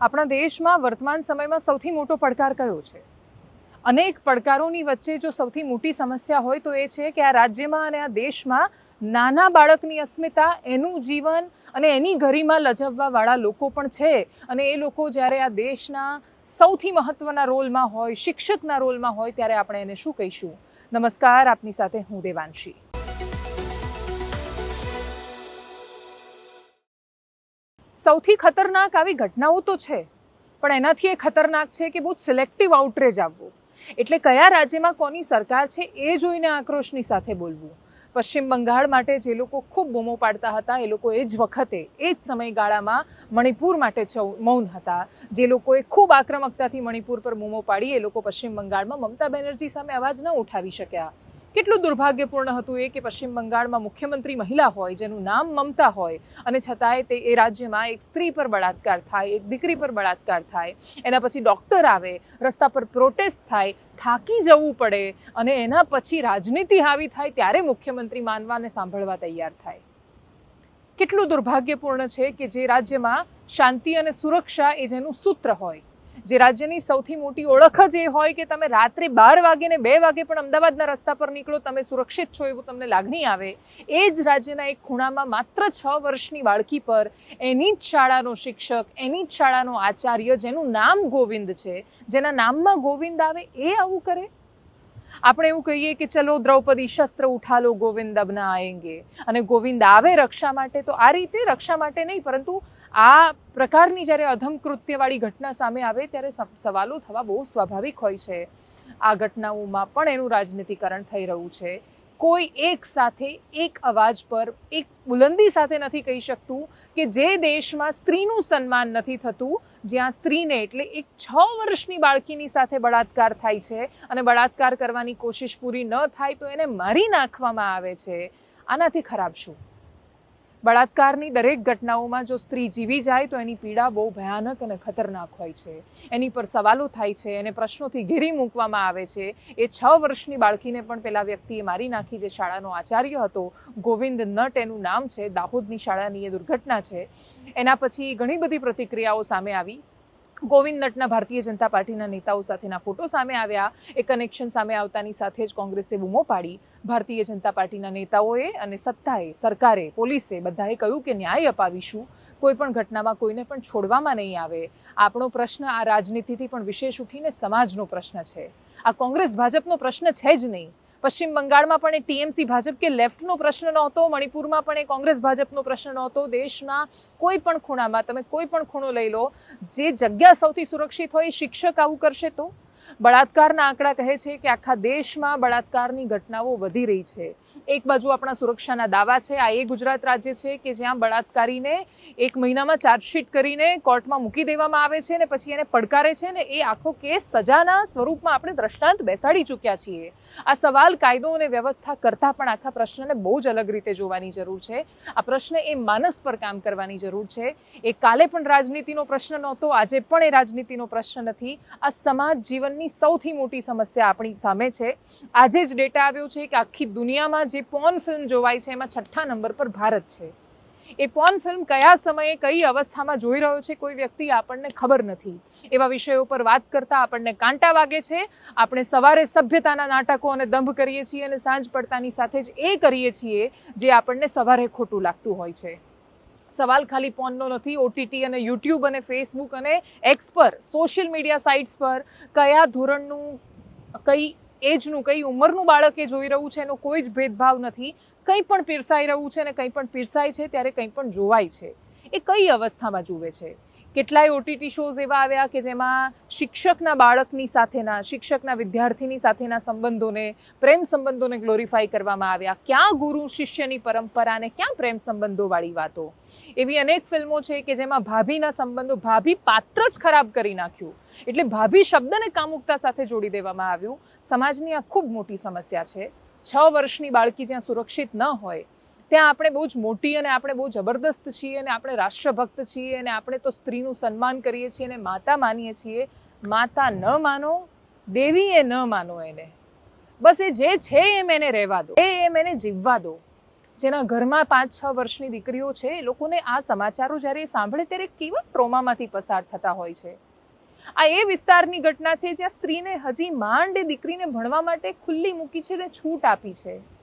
આપણા દેશમાં વર્તમાન સમયમાં સૌથી મોટો પડકાર કયો છે? અનેક પડકારોની વચ્ચે જો સૌથી મોટી સમસ્યા હોય તો એ છે કે આ રાજ્યમાં અને આ દેશમાં નાના બાળકની અસ્મિતા, એનું જીવન અને એની ગરિમા લજવવાવાળા લોકો પણ છે. અને એ લોકો જ્યારે આ દેશના સૌથી મહત્ત્વના રોલમાં હોય, શિક્ષકના રોલમાં હોય, ત્યારે આપણે એને શું કહીશું? નમસ્કાર, આપની સાથે હું દેવાંશી. સૌથી ખતરનાક આવી ઘટનાઓ તો છે, પણ એનાથી એ ખતરનાક છે કે બહુ સિલેક્ટિવ આઉટરેજ આવવું. એટલે કયા રાજ્યમાં કોની સરકાર છે એ જોઈને આક્રોશની સાથે બોલવું. પશ્ચિમ બંગાળ માટે જે લોકો ખૂબ બૂમો પાડતા હતા, એ લોકો એ જ વખતે, એ જ સમયગાળામાં મણિપુર માટે મૌન હતા. જે લોકોએ ખૂબ આક્રમકતાથી મણિપુર પર બૂમો પાડી, એ લોકો પશ્ચિમ બંગાળમાં મમતા બેનર્જી સામે અવાજ ન ઉઠાવી શક્યા. કેટલું દુર્ભાગ્યપૂર્ણ હતું એ કે પશ્ચિમ બંગાળમાં મુખ્યમંત્રી મહિલા હોય, જેનું નામ મમતા હોય, અને છતાંય તે એ રાજ્યમાં એક સ્ત્રી પર બળાત્કાર થાય, એક દીકરી પર બળાત્કાર થાય. એના પછી ડૉક્ટર આવે, રસ્તા પર પ્રોટેસ્ટ થાય, થાકી જવું પડે, અને એના પછી રાજનીતિ હાવી થાય, ત્યારે મુખ્યમંત્રી માનવાને સાંભળવા તૈયાર થાય. કેટલું દુર્ભાગ્યપૂર્ણ છે કે જે રાજ્યમાં શાંતિ અને સુરક્ષા એ જેનું સૂત્ર હોય. જે રાજ્યની સૌથી મોટી ઓળખ જ એ હોય કે તમે રાત્રે બાર વાગે ને બે વાગે પણ અમદાવાદના રસ્તા પર નીકળો, તમે સુરક્ષિત છો એવું તમને લાગણી આવે. એ જ રાજ્યના એક ખૂણામાં માત્ર છ વર્ષની બાળકી પર એની જ શાળાનો શિક્ષક, એની જ શાળાનો આચાર્ય જેનું નામ ગોવિંદ છે. જેના નામમાં ગોવિંદ આવે એ આવું કરે? આપણે એવું કહીએ કે ચલો દ્રૌપદી શસ્ત્ર ઉઠાલો ગોવિંદ અબના આએંગે અને ગોવિંદ આવે રક્ષા માટે તો આ રીતે રક્ષા માટે નહીં, પરંતુ આ પ્રકારની જ્યારે અધમ કૃત્યવાળી ઘટના સામે આવે ત્યારે સવાલો થવા બહુ સ્વાભાવિક હોય છે. આ ઘટનાઓમાં પણ એનું રાજનીતિકરણ થઈ રહ્યું છે. કોઈ એક સાથે એક અવાજ પર, એક બુલંદી સાથે નથી કહી શકતું કે જે દેશમાં સ્ત્રીનું સન્માન નથી થતું, જ્યાં સ્ત્રીને એટલે એક છ વર્ષની બાળકીની સાથે બળાત્કાર થાય છે અને બળાત્કાર કરવાની કોશિશ પૂરી ન થાય તો એને મારી નાખવામાં આવે છે. આનાથી ખરાબ શું? બળાત્કારની દરેક ઘટનાઓમાં જો સ્ત્રી જીવી જાય તો એની પીડા બહુ ભયાનક અને ખતરનાક હોય છે. એની પર સવાલો થાય છે એને પ્રશ્નોથી ઘેરી મૂકવામાં આવે છે. એ છ વર્ષની બાળકીને પણ પેલા વ્યક્તિએ મારી નાખી જે શાળાનો આચાર્ય હતો, ગોવિંદ નટ એનું નામ છે, દાહોદની શાળાની એ દુર્ઘટના છે. એના પછી ઘણી બધી પ્રતિક્રિયાઓ સામે આવી. ગોવિંદ નટના ભારતીય જનતા પાર્ટીના નેતાઓ સાથેના ફોટો સામે આવ્યા. એ કનેક્શન સામે આવતાની સાથે જ કોંગ્રેસે બૂમો પાડી. ભારતીય જનતા પાર્ટીના નેતાઓએ અને સત્તાએ, સરકારે, પોલીસે બધાએ કહ્યું કે ન્યાય અપાવીશું. કોઈ પણ ઘટનામાં કોઈને પણ છોડવામાં નહીં આવે. આપણો પ્રશ્ન આ રાજનીતિથી પણ વિશેષ ઉઠીને સમાજનો પ્રશ્ન છે. આ કોંગ્રેસ ભાજપનો પ્રશ્ન છે જ નહીં. પશ્ચિમ બંગાળમાં પણ એ ટીએમસી ભાજપ કે લેફ્ટનો પ્રશ્ન નહોતો, મણિપુરમાં પણ એ કોંગ્રેસ ભાજપનો પ્રશ્ન નહોતો, દેશના કોઈ પણ ખૂણામાં, તમે કોઈ પણ ખૂણો લઈ લો, જે જગ્યા સૌથી સુરક્ષિત હોય, શિક્ષક આવું કરશે તો? બળાત્કારના આંકડા કહે છે કે આખા દેશમાં બળાત્કારની ઘટનાઓ વધી રહી છે. એક બાજુ આપણા સુરક્ષાના દાવા છે, આ એ ગુજરાત રાજ્ય છે કે જ્યાં બળાત્કારીને એક મહિનામાં ચાર્જશીટ કરીને કોર્ટમાં મૂકી દેવામાં આવે છે ને પછી એને પડકારે છે ને એ આખો કેસ સજાના સ્વરૂપમાં આપણે દ્રષ્ટાંત બેસાડી ચૂક્યા છીએ. આ સવાલ કાયદો અને વ્યવસ્થા કરતાં પણ આખા પ્રશ્નને બહુ જ અલગ રીતે જોવાની જરૂર છે. આ પ્રશ્ન એ માનસ પર કામ કરવાની જરૂર છે. એ કાલે પણ રાજનીતિનો પ્રશ્ન નહોતો, આજે પણ એ રાજનીતિનો પ્રશ્ન નથી. આ સમાજ જીવનની સૌથી મોટી સમસ્યા આપણી સામે છે. આજે જ ડેટા આવ્યો છે કે આખી દુનિયામાં જે પોર્ન ફિલ્મ જોવાય છે, એમાં છઠ્ઠા નંબર પર ભારત છે. એ પોર્ન ફિલ્મ કયા સમયે કઈ અવસ્થામાં જોઈ રહ્યો છે, કોઈ વ્યક્તિ આપણને ખબર નથી. એવા વિષયો પર વાત કરતા આપણને કાંટા વાગે છે. આપણે સવારે સભ્યતાના નાટકો અને દંભ કરીએ છીએ અને સાંજ પડતાની સાથે જ એ કરીએ છીએ જે આપણને સવારે ખોટું લાગતું હોય છે. સવાલ ખાલી પોનનો નથી ઓટીટી અને યુટ્યુબ અને ફેસબુક અને એક્સ પર સોશિયલ મીડિયા સાઇટ્સ પર કયા ધોરણનું કઈ એજનું, કઈ ઉંમરનું બાળક એ જોઈ રહ્યું છે, એનો કોઈ જ ભેદભાવ નથી. કંઈ પણ પીરસાઈ રહ્યું છે અને કંઈ પણ પીરસાય છે, ત્યારે કંઈ પણ જોવાય છે. એ કઈ અવસ્થામાં જુએ છે? કેટલાય ઓટીટી શોઝ એવા આવ્યા કે જેમાં શિક્ષકના બાળકની સાથેના, શિક્ષકના વિદ્યાર્થીની સાથેના સંબંધોને, પ્રેમ સંબંધોને ગ્લોરીફાઈ કરવામાં આવ્યા. ક્યાં ગુરુ શિષ્યની પરંપરાને ક્યાં પ્રેમ સંબંધોવાળી વાતો? એવી અનેક ફિલ્મો છે કે જેમાં ભાભીના સંબંધો ભાભી પાત્ર જ ખરાબ કરી નાખ્યું. એટલે ભાભી શબ્દને કામુકતા સાથે જોડી દેવામાં આવ્યું. સમાજની આ ખૂબ મોટી સમસ્યા છે. છ વર્ષની બાળકી જ્યાં સુરક્ષિત ન હોય ત્યાં આપણે બહુ જ મોટી અને આપણે બહુ જબરદસ્ત છીએ અને આપણે રાષ્ટ્રભક્ત છીએ અને આપણે તો સ્ત્રીનું સન્માન કરીએ છીએ અને માતા માનીએ છીએ. માતા ન માનો દેવી એ ન માનો એને. બસ એ જે છે એમ એને રહેવા દો. એ એમ એને જીવવા દો. જેના ઘરમાં પાંચ છ વર્ષની દીકરીઓ છે, એ લોકોને આ સમાચારો જ્યારે સાંભળે ત્યારે કેવા ટ્રોમામાંથી પસાર થતા હોય છે. આ એ વિસ્તારની ઘટના છે જ્યાં સ્ત્રીને હજી માંડ એ દીકરીને ભણવા માટે ખુલ્લી મૂકી છે ને છૂટ આપી છે.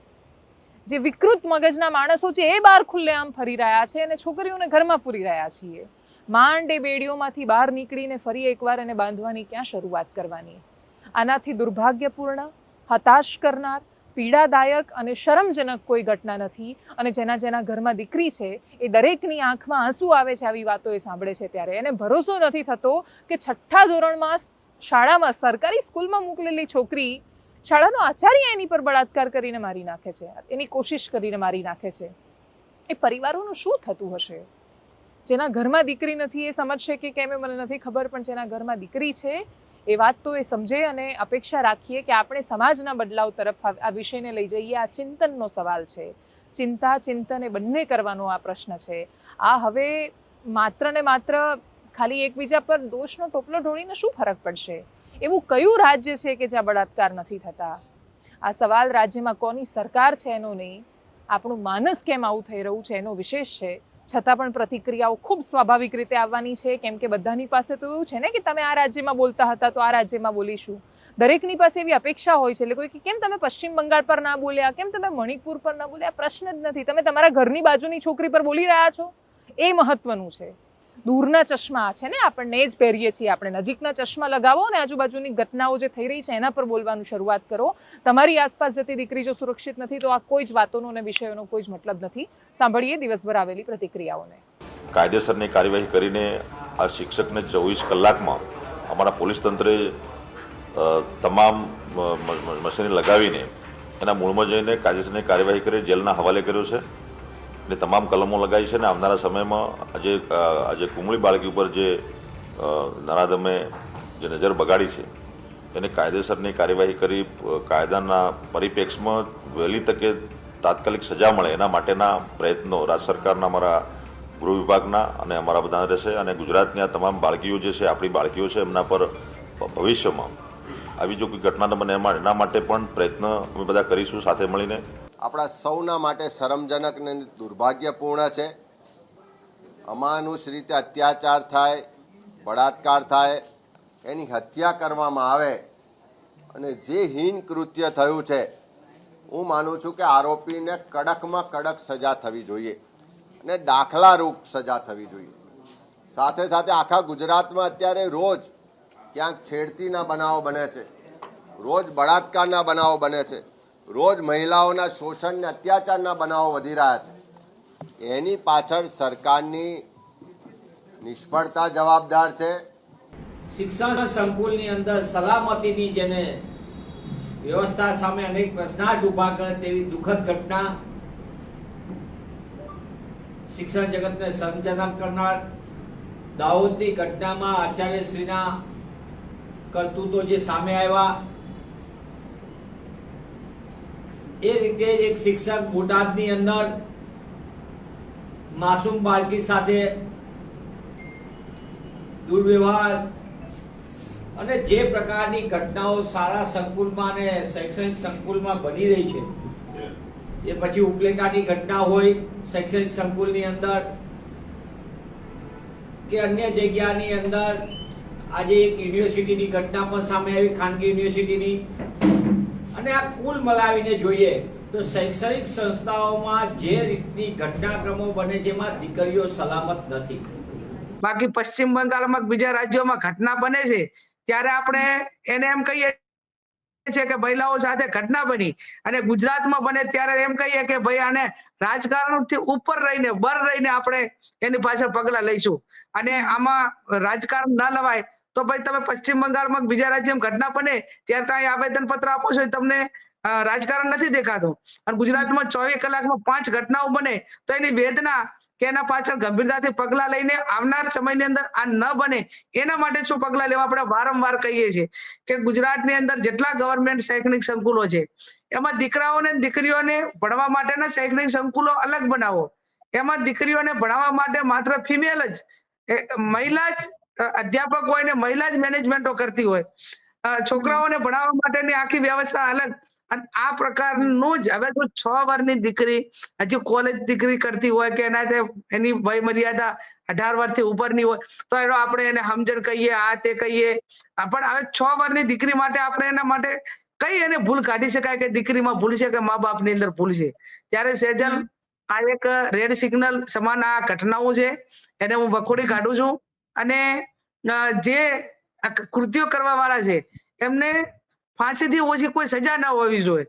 જે વિકૃત મગજના માણસો છે, એ બહાર ખુલ્લેઆમ ફરી રહ્યા છે અને છોકરીઓને ઘરમાં પૂરી રહ્યા છીએ. માંડ એ બેડીઓમાંથી બહાર નીકળીને ફરી એકવાર એને બાંધવાની ક્યાં શરૂઆત કરવાની? આનાથી દુર્ભાગ્યપૂર્ણ, હતાશ કરનાર, પીડાદાયક અને શરમજનક કોઈ ઘટના નથી અને જેના જેના ઘરમાં દીકરી છે, એ દરેકની આંખમાં આંસુ આવે છે આવી વાતો એ સાંભળે છે ત્યારે. એને ભરોસો નથી થતો કે છઠ્ઠા ધોરણમાં શાળામાં સરકારી સ્કૂલમાં મોકલેલી છોકરી શાળાનો આચાર્ય એની પર બળાત્કાર કરીને મારી નાખે છે. એની કોશિશ કરીને મારી નાખે છે. એ પરિવારોનું શું થતું હશે? જેના ઘરમાં દીકરી નથી એ સમજશે કે કેમ એ મને નથી ખબર, પણ જેના ઘરમાં દીકરી છે એ વાત તો એ સમજે અને અપેક્ષા રાખીએ કે આપણે સમાજના બદલાવ તરફ આ વિષયને લઈ જઈએ. આ ચિંતનનો સવાલ છે. ચિંતા, ચિંતન એ બંને કરવાનો આ પ્રશ્ન છે. આ હવે માત્ર ને માત્ર ખાલી એકબીજા પર દોષનો ટોપલો ઢોળીને શું ફરક પડશે? એવું કયું રાજ્ય છે કે જ્યાં બળાત્કાર નથી થતા? આ સવાલ રાજ્યમાં કોની સરકાર છે એનો નહીં, આપણું માનસ કેમ આવું થઈ રહ્યું છે એનો વિશેષ છે. છતાં પણ પ્રતિક્રિયાઓ ખૂબ સ્વાભાવિક રીતે આવવાની છે. કેમ કે બધાની પાસે તો એવું છે ને કે તમે આ રાજ્યમાં બોલતા હતા તો આ રાજ્યમાં બોલીશું. દરેકની પાસે એવી અપેક્ષા હોય છે. એટલે કોઈ કે કેમ તમે પશ્ચિમ બંગાળ પર ના બોલ્યા? કેમ તમે મણિપુર પર ના બોલ્યા? પ્રશ્ન જ નથી. તમે તમારા ઘરની બાજુની છોકરી પર બોલી રહ્યા છો? એ મહત્વનું છે. દૂરના ચશ્મા છે ને આપણને જ પહેરીએ છીએ આપણે. નજીકના ચશ્મા લગાવો અને આજુબાજુની ઘટનાઓ જે થઈ રહી છે, એના પર બોલવાનું શરૂઆત કરો. તમારી આસપાસ જતી દીકરી જો સુરક્ષિત નથી, તો આ કોઈ જ વાતોનો અને વિષયોનો કોઈ જ મતલબ નથી. સાંભળીએ દિવસભર આવેલી પ્રતિક્રિયાઓને. કાયદેસરની કાર્યવાહી કરીને આ શિક્ષકને ચોવીસ કલાકમાં અમારા પોલીસ તંત્રે તમામ મ- મ- લગાવીને એના મૂળમાં જઈને કાયદેસરની કાર્યવાહી કરી, જેલના હવાલે કર્યો છે. અને તમામ કલમો લગાવી છે અને આવનારા સમયમાં આજે આજે કુમળી બાળકી ઉપર જે નરાધમે જે નજર બગાડી છે, એને કાયદેસરની કાર્યવાહી કરી કાયદાના પરિપ્રેક્ષમાં વહેલી તકે તાત્કાલિક સજા મળે એના માટેના પ્રયત્નો રાજ્ય સરકારના, અમારા ગૃહ વિભાગના અને અમારા બધા રહેશે અને ગુજરાતની આ તમામ બાળકીઓ જે છે, આપણી બાળકીઓ છે, એમના પર ભવિષ્યમાં આવી જો કોઈ ઘટના બને એમાં એના માટે પણ પ્રયત્ન અમે બધા કરીશું સાથે મળીને. આપણા સૌના માટે શરમજનક અને દુર્ભાગ્યપૂર્ણ છે. અમાનુષ રીતે અત્યાચાર થાય, બળાત્કાર થાય, એની હત્યા કરવામાં આવે અને જે હીન કૃત્ય થયું છે, હું માનું છું કે આરોપીને કડકમાં કડક સજા થવી જોઈએ અને દાખલારૂપ સજા થવી જોઈએ. સાથે સાથે આખા ગુજરાતમાં અત્યારે રોજ ક્યાંક છેડતીના બનાવો બને છે, રોજ બળાત્કારના બનાવો બને છે. રોજ મહિલાઓના શોષણ ને અત્યાચારના બનાવો વધી રહ્યા છે. એની પાછળ સરકારની નિષ્ફળતા જવાબદાર છે. શિક્ષણ સંકુલની અંદર સલામતીની જેને વ્યવસ્થા સામે અનેક પ્રશ્નાર્થ ઊભા કરે તેવી દુઃખદ ઘટના શિક્ષણ જગતને સંજનક કરનાર દાહોદની ઘટનામાં આચાર્યશ્રીના કરતૂતો જે સામે આવ્યા એ રીતે જ એક શિક્ષક બોટાદની અંદર માસૂમ બાળકી સાથે દુર્વ્યવહાર અને જે પ્રકારની ઘટનાઓ સારા સંકુલમાં અને શૈક્ષણિક સંકુલમાં બની રહી છે, એ પછી ઉપલેટાની ઘટના હોય શૈક્ષણિક સંકુલની અંદર કે અન્ય જગ્યાની અંદર આજે એક યુનિવર્સિટીની ઘટના પણ સામે આવી, ખાનગી યુનિવર્સિટીની. અને આ કુલ મલાવીને જોઈએ તો શૈક્ષણિક સંસ્થાઓમાં જે રીતની ઘટનાક્રમો બને જેમાં દીકરીઓ સલામત નથી. બાકી પશ્ચિમ બંગાળમાં બીજા રાજ્યોમાં ઘટના બને છે, ત્યારે આપણે એને એમ કહીએ છે કે મહિલાઓ સાથે ઘટના બની અને ગુજરાતમાં બને ત્યારે એમ કહીએ કે ભાઈ આને રાજકારણથી ઉપર રહીને બર રહીને આપણે એની પાછળ પગલા લઈશું. અને આમાં રાજકારણ ના લવાય તો ભાઈ તમે પશ્ચિમ બંગાળમાં બીજા રાજ્યમાં ઘટના બને, ત્યારે ત્યાં આવેદન પત્ર આપો છો તમને રાજકારણ નથી દેખાતું. અને ગુજરાતમાં ચોવીસ કલાકમાં પાંચ ઘટનાઓ બને, તો એની વેદના કે એના પાછળ ગંભીરતાથી પગલા લઈને આવનાર સમયની અંદર આ ન બને, એના માટે શું પગલા લેવા આપણે વારંવાર કહીએ છીએ કે ગુજરાતની અંદર જેટલા ગવર્મેન્ટ શૈક્ષણિક સંકુલો છે, એમાં દીકરાઓને દીકરીઓને ભણવા માટેના શૈક્ષણિક સંકુલો અલગ બનાવો. એમાં દીકરીઓને ભણાવવા માટે માત્ર ફિમેલ જ મહિલા જ અધ્યાપક હોય ને મહિલા જ મેનેજમેન્ટો કરતી હોય. છોકરાઓને ભણાવવા માટેની આખી વ્યવસ્થા અલગ. અને આ પ્રકારનું જ હવે તો છ વર્ષની દીકરી હજી કોલેજ દીકરી કરતી હોય કે એના એની વય મર્યાદા અઢાર વર્ષથી ઉપરની હોય તો એનો આપણે એને સમજણ કહીએ આ તે કહીએ. પણ હવે છ વર્ષની દીકરી માટે આપણે એના માટે કઈ એને ભૂલ કાઢી શકાય કે દીકરીમાં ભૂલ છે કે મા બાપની અંદર ભૂલ છે? ત્યારે સેજલ આ એક રેડ સિગ્નલ સમાન આ ઘટનાઓ છે. એને હું વખોડી કાઢું છું. અને જે કૃત્યો કરવા વાળા છે, એમને ફાંસીથી ઓછી કોઈ સજા ના હોવી જોઈએ.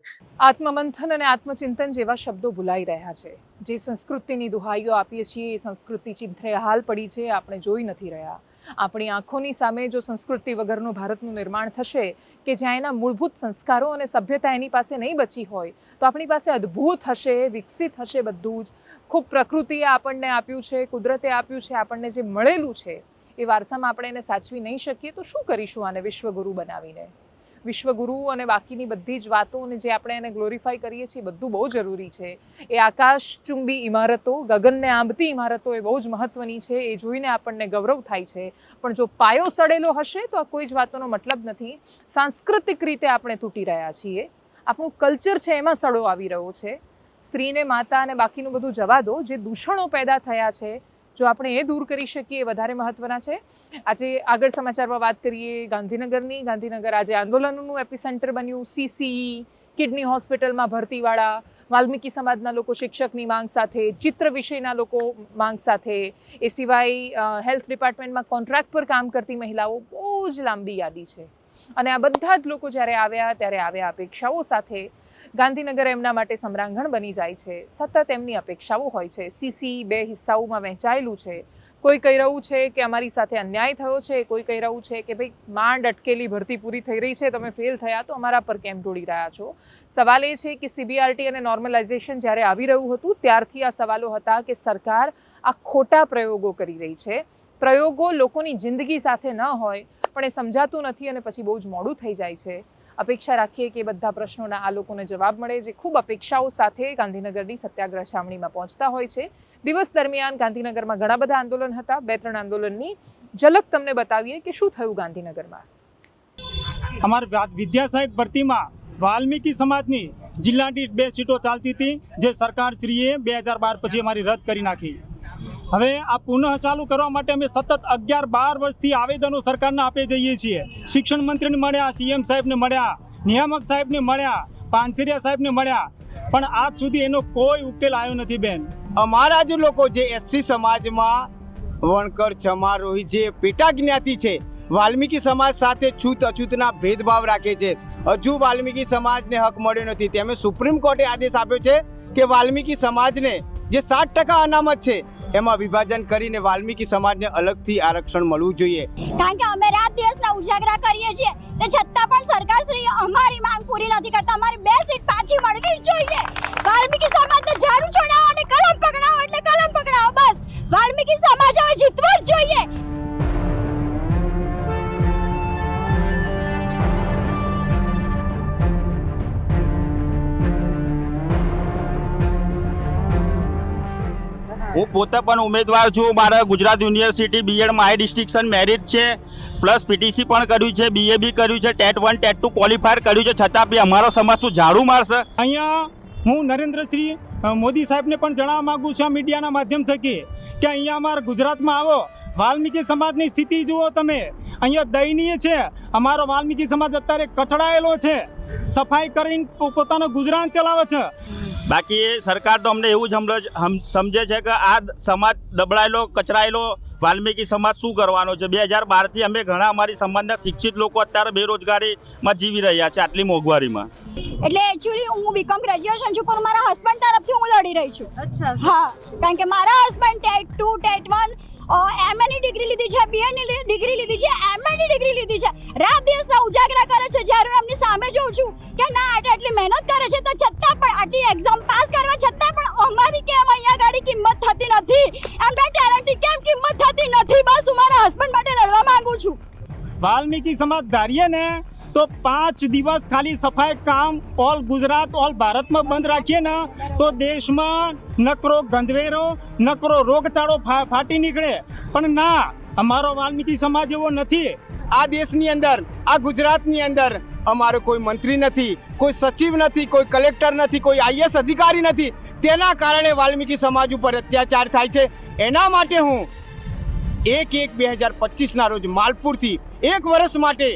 આત્મમંથન અને આત્મચિંતન જેવા શબ્દો ભૂલાઈ રહ્યા છે. જે સંસ્કૃતિની દુહાઈઓ આપીએ છીએ, એ સંસ્કૃતિ ચિંથરે હાલ પડી છે, આપણે જોઈ નથી રહ્યા. આપણી આંખોની સામે જો સંસ્કૃતિ વગરનું ભારતનું નિર્માણ થશે, કે જ્યાં એના મૂળભૂત સંસ્કારો અને સભ્યતા એની પાસે નહીં બચી હોય, તો આપણી પાસે અદ્ભુત હશે, વિકસિત હશે બધું જ. ખૂબ પ્રકૃતિએ આપણને આપ્યું છે, કુદરતે આપ્યું છે, આપણને જે મળેલું છે એ વારસામાં આપણે એને સાચવી નહીં શકીએ, તો શું કરીશું આને વિશ્વગુરુ બનાવીને? વિશ્વગુરુ અને બાકીની બધી જ વાતો અને જે આપણે એને ગ્લોરીફાઈ કરીએ છીએ બધું બહુ જરૂરી છે. એ આકાશચુંબી ઇમારતો, ગગનને આંબતી ઇમારતો એ બહુ જ મહત્વની છે, એ જોઈને આપણને ગૌરવ થાય છે. પણ જો પાયો સડેલો હશે, તો આ કોઈ જ વાતોનો મતલબ નથી. સાંસ્કૃતિક રીતે આપણે તૂટી રહ્યા છીએ. આપણું કલ્ચર છે, એમાં સડો આવી રહ્યો છે. સ્ત્રીને માતા અને બાકીનું બધું જવા દો, જે દૂષણો પેદા થયા છે જો આપણે એ દૂર કરી શકીએ એ વધારે મહત્વના છે. આજે આગળ સમાચારમાં વાત કરીએ ગાંધીનગરની. ગાંધીનગર આજે આંદોલનનું એપિસેન્ટર બન્યું. સીસીઈ કિડની હોસ્પિટલમાં ભરતીવાળા, વાલ્મીકી સમાજના લોકો શિક્ષકની માંગ સાથે, ચિત્ર વિષયના લોકો માંગ સાથે. એ સિવાય હેલ્થ ડિપાર્ટમેન્ટમાં કોન્ટ્રાક્ટ પર કામ કરતી મહિલાઓ બહુ જ લાંબી યાદી છે. અને આ બધા જ લોકો જ્યારે આવ્યા, ત્યારે આવ્યા અપેક્ષાઓ સાથે ગાંધીનગર એમના માટે સમરાંગણ બની જાય છે. સતત એમની અપેક્ષાઓ હોય છે. સીસી બે હિસ્સાઓમાં વહેંચાયેલું છે. કોઈ કહી રહ્યું છે કે અમારી સાથે અન્યાય થયો છે, કોઈ કહી રહ્યું છે કે ભાઈ માંડ અટકેલી ભરતી પૂરી થઈ રહી છે, તમે ફેલ થયા તો અમારા પર કેમ ઢોળી રહ્યા છો? સવાલ એ છે કે સીબીઆરટી અને નોર્મલાઇઝેશન જ્યારે આવી રહ્યું હતું, ત્યારથી આ સવાલો હતા કે સરકાર આ ખોટા પ્રયોગો કરી રહી છે. પ્રયોગો લોકોની જિંદગી સાથે ન હોય, પણ એ સમજાતું નથી અને પછી બહુ જ મોડું થઈ જાય છે. અપેક્ષા રાખીએ કે બધા પ્રશ્નોના આ લોકોને જવાબ મળે, જે ખૂબ અપેક્ષાઓ સાથે ગાંધીનગરની સત્યાગ્રહ છાવણીમાં પહોંચતા હોય છે. દિવસ દરમિયાન ગાંધીનગરમાં ઘણા બધા આંદોલન હતા. બે ત્રણ આંદોલનની ઝલક તમને બતાવીએ કે શું થયું ગાંધીનગરમાં? અમારા વિદ્યા સાહેબ ભરતીમાં વાલ્મીકી સમાજની જિલ્લાની બે સીટો ચાલતી હતી, જે સરકારશ્રીએ બે હજાર બાર પછી અમારી રદ કરી નાખી. હવે આ પુનઃ ચાલુ કરવા માટે અમે સતત અગિયાર બાર વર્ષથી આવેદનો સરકારને આપી જઈએ છીએ. શિક્ષણ મંત્રીને મળ્યા, સીએમ સાહેબને મળ્યા, નિયામક સાહેબને મળ્યા, પાનસિરિયા સાહેબને મળ્યા. પણ આજ સુધી એનો કોઈ ઉકેલ આવ્યો નથી, બેન. અમારા જ લોકો જે એસસી સમાજમાં વણકર ચમારોહી જે પેટા જ્ઞાતિ છે, વાલ્મીકી સમાજ સાથે છૂત અછૂતના ભેદભાવ રાખે છે. હજુ વાલ્મીકી સમાજને હક મળ્યો નથી. તેમે સુપ્રીમ કોર્ટે આદેશ આપ્યો છે કે વાલ્મીકી સમાજને જે સાત ટકા અનામત છે એમાં વિભાજન કરીને વાલ્મીકી સમાજને અલગથી આરક્ષણ મળવું જોઈએ. કારણ કે અમે રાત દિવસના ઉજાગરા કરીએ છીએ, તે છતાં પણ સરકાર શ્રી અમારી માંગ પૂરી નથી કરતા. અમારી બે સીટ પાછી મળવી જોઈએ. વાલ્મીકી સમાજને ઝાડુ છોડાવો અને કલમ પકડાવો એટલે કલમ પકડાવો, બસ. વાલ્મીકી સમાજ હવે જીતવો જ જોઈએ. હું પોતે પણ ઉમેદવાર છું. મારે Gujarat university BEd my distinction merit છે. પ્લસ પીટીસી પણ કર્યું છે. બીએ બી કર્યું છે. TET one TET two qualifier કર્યું છે. છતાં બી અમારો સમાજ શું ઝાડુ મારશે? અહીંયા હું નરેન્દ્રશ્રી અ, મોદી સાહેબને પણ જણાવવા માગું છું આ મીડિયાના માધ્યમ થકી કે અહીંયા અમારા ગુજરાતમાં આવો. વાલ્મીકી સમાજની સ્થિતિ જુઓ તમે. અહીંયા દયનીય છે. અમારો વાલ્મીકી સમાજ અત્યારે કચડાયેલો છે. સફાઈ કરીને પોતાનું ગુજરાન ચલાવે છે. બાકી સરકાર તો અમને એવું જ સમજે છે કે આ સમાજ દબડાયેલો કચરાયેલો વાલ્મીકી સમાજ શું કરવાનો છે? બે હજાર બારથી અમે ઘણા અમારી સમાજના શિક્ષિત લોકો અત્યારે બેરોજગારીમાં જીવી રહ્યા છે આટલી મોંઘવારીમાં. એટલે એકચ્યુઅલી હું બીકોમ ગ્રેજ્યુએશન છું પણ મારા હસબન્ડ તરફથી હું લડી રહી છું. અચ્છા. હા કારણ કે મારા husband TET two TET one એમએની ડિગ્રી લીધી છે બીએની ડિગ્રી લીધી છે એમએની ડિગ્રી લીધી છે. રાત દિવસના ઉજાગરા કરે છે, જ્યારે હું એમની સામે જોઉં છું કે ના, આટલી આટલી મહેનત કરે છે, તો છતાં પણ આટલી એક્ઝામ પાસ કરવા, છતાં પણ અમારી કેમ અહીંયા ગાડી કિંમત થતી નથી? એમના ટેલેન્ટની કેમ કિંમત થતી નથી? બસ હું મારા હસબન્ડ માટે લડવા માંગુ છું. વાલ્મીકી સમાજ ધારીએ ને તો પાંચ દિવસ ખાલી સફાઈ કામ ઓલ ગુજરાત, ઓલ ભારતમાં બંધ રાખીએ ને, તો દેશમાં નકરો ગંધવેરો, નકરો રોગચાળો ફાટી નીકળે. પણ ના, અમારો વાલ્મીકી સમાજ એવો નથી. આ દેશની અંદર, આ ગુજરાતની અંદર અમારો કોઈ મંત્રી નથી, કોઈ સચિવ નથી, કોઈ કલેક્ટર નથી, કોઈ આઈએસ અધિકારી નથી. તેના કારણે વાલ્મીકી સમાજ ઉપર અત્યાચાર થાય છે. એના માટે હું એક એક બે હજાર પચીસના રોજ માલપુરથી એક વર્ષ માટે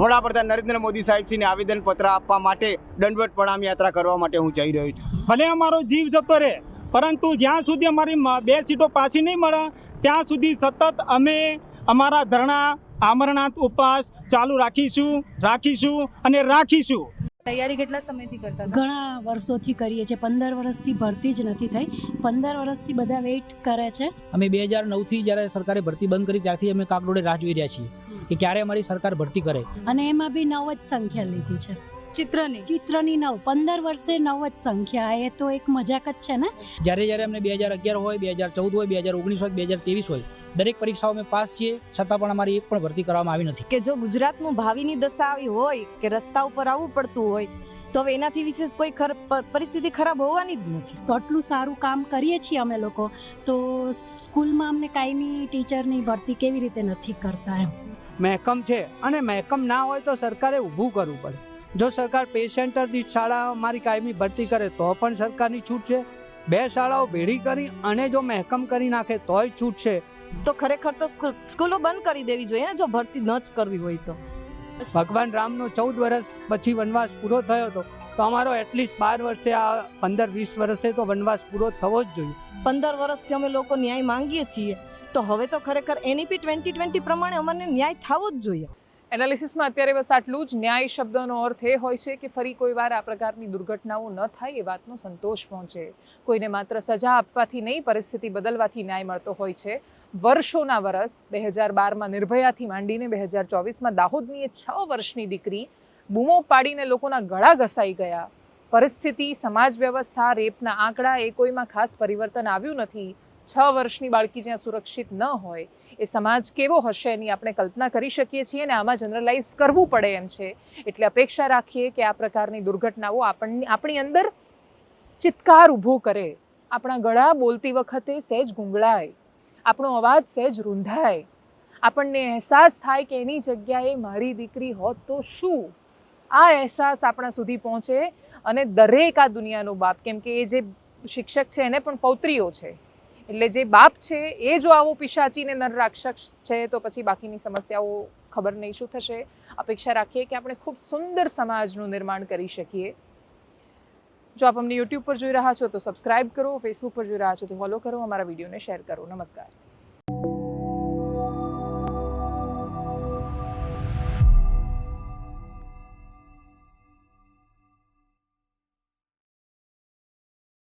વડાપ્રધાન નરેન્દ્ર મોદી સાહેબશ્રીને આવેદનપત્ર આપવા માટે દંડવત પ્રણામ યાત્રા કરવા માટે હું જઈ રહ્યો છું. ભલે અમારો જીવ જતો રહે પરંતુ જ્યાં સુધી અમારી બે સીટો પાછી નહીં મળે ત્યાં સુધી સતત અમે અમારા ધરણા આમરણાંત ઉપવાસ ચાલુ રાખીશું રાખીશું અને રાખીશું. તૈયારી કેટલા સમયથી કરતા ઘણા વર્ષોથી કરીએ છીએ. પંદર વર્ષથી ભરતી જ નથી થઈ. પંદર વર્ષથી બધા વેઇટ કરે છે. અમે બે હજાર નવથી જ્યારે સરકારે ભરતી બંધ કરી ત્યારથી અમે કાગડોળે રાહ જોઈ રહ્યા છીએ. કે ક્યારે અમારી સરકાર ભરતી કરે. અને એમાં બી નવ જ સંખ્યા લીધી છે. ચિત્રની? ચિત્રની નવ. પંદર વર્ષે નવ જ સંખ્યા. એ તો એક મજાક જ છે ને? જ્યારે જ્યારે અમને બે હજાર અગિયાર હોય બે હજાર ચૌદ હોય બે હજાર ઓગણીસ હોય બે હજાર ત્રેવીસ હોય દરેક પરીક્ષાઓ અમે પાસ છીએ છતાં પણ અમારી એક પણ ભરતી કરવામાં આવી નથી. કે જો ગુજરાતનું ભાવિની દશા આવી હોય કે રસ્તા ઉપર આવવું પડતું હોય તો હવે એનાથી વિશેષ કોઈ પરિસ્થિતિ ખરાબ હોવાની જ નથી. તો આટલું સારું કામ કરીએ છીએ અમે લોકો. તો સ્કૂલમાં અમને કાયમી ટીચરની ભરતી કેવી રીતે નથી કરતા એમ? મહેકમ છે અને મહેકમ ના હોય તો સરકારે ઊભું કરવું પડે. જો સરકાર પેશન્ટર દીઠ શાળા મારી કાયમી ભરતી કરે તો પણ સરકારની છૂટ છે. બે શાળાઓ ભેળી કરી અને જો મહેકમ કરી નાખે તોય છૂટ છે. તો ખરેખર તો સ્કૂલો બંધ કરી દેવી જોઈએ ને જો ભરતી ન જ કરવી હોય તો. ભગવાન રામનો ચૌદ વર્ષ પછી વનવાસ પૂરો થયો હતો. તો અમારો એટલીસ્ટ બાર વર્ષે આ પંદર વીસ વર્ષે તો વનવાસ પૂરો થવો જ જોઈએ. પંદર વર્ષથી અમે લોકો ન્યાય માંગીએ છીએ. તો હવે તો ખરેખર એનઈપી ટ્વેન્ટી ટ્વેન્ટી પ્રમાણે અમને ન્યાય થવો જ જોઈએ. એનાલિસિસમાં અત્યારે બસ આટલું જ. ન્યાય શબ્દનો અર્થ એ હોય છે કે ફરી કોઈ વાર આ પ્રકારની દુર્ઘટનાઓ ન થાય એ વાતનો સંતોષ પહોંચે. કોઈને માત્ર સજા આપવાથી નહીં, પરિસ્થિતિ બદલવાથી ન્યાય મળતો હોય છે. વર્ષોના વર્ષ બે હજાર બારમાં નિર્ભયાથી માંડીને બે હજાર ચોવીસમાં દાહોદની એ છ વર્ષની દીકરી બૂમો પાડીને લોકોના ગળા ઘસાઈ ગયા. પરિસ્થિતિ, સમાજ વ્યવસ્થા, રેપના આંકડા એ કોઈમાં ખાસ પરિવર્તન આવ્યું નથી. છ વર્ષની બાળકી જ્યાં સુરક્ષિત ન હોય, એ સમાજ કેવો હશે એની આપણે કલ્પના કરી શકીએ છીએ અને આમાં જનરલાઇઝ કરવું પડે એમ છે. એટલે અપેક્ષા રાખીએ કે આ પ્રકારની દુર્ઘટનાઓ આપણને, આપણી અંદર ચિત્કાર ઊભો કરે. આપણા ગળા બોલતી વખતે સહેજ ગુંગળાય. આપણો અવાજ સહેજ રૂંધાય. આપણને અહેસાસ થાય કે એની જગ્યાએ મારી દીકરી હોત તો શું? આ અહેસાસ આપણા સુધી પહોંચે અને દરેક આ દુનિયાનો બાપ, કેમ કે એ જે શિક્ષક છે એને પણ પૌત્રીઓ છે. એટલે જે બાપ છે, એ જો આવો પિશાચીને નર રાક્ષસ છે, તો પછી બાકીની સમસ્યાઓ ખબર નહીં શું થશે. અપેક્ષા રાખીએ કે આપણે ખૂબ સુંદર સમાજનું નિર્માણ કરી શકીએ. જો આપ અમને યુટ્યુબ પર જોઈ રહ્યા છો તો સબસ્ક્રાઇબ કરો ફેસબુક પર જોઈ રહ્યા છો તો ફોલો કરો, અમારા વિડીયોને શેર કરો. નમસ્કાર.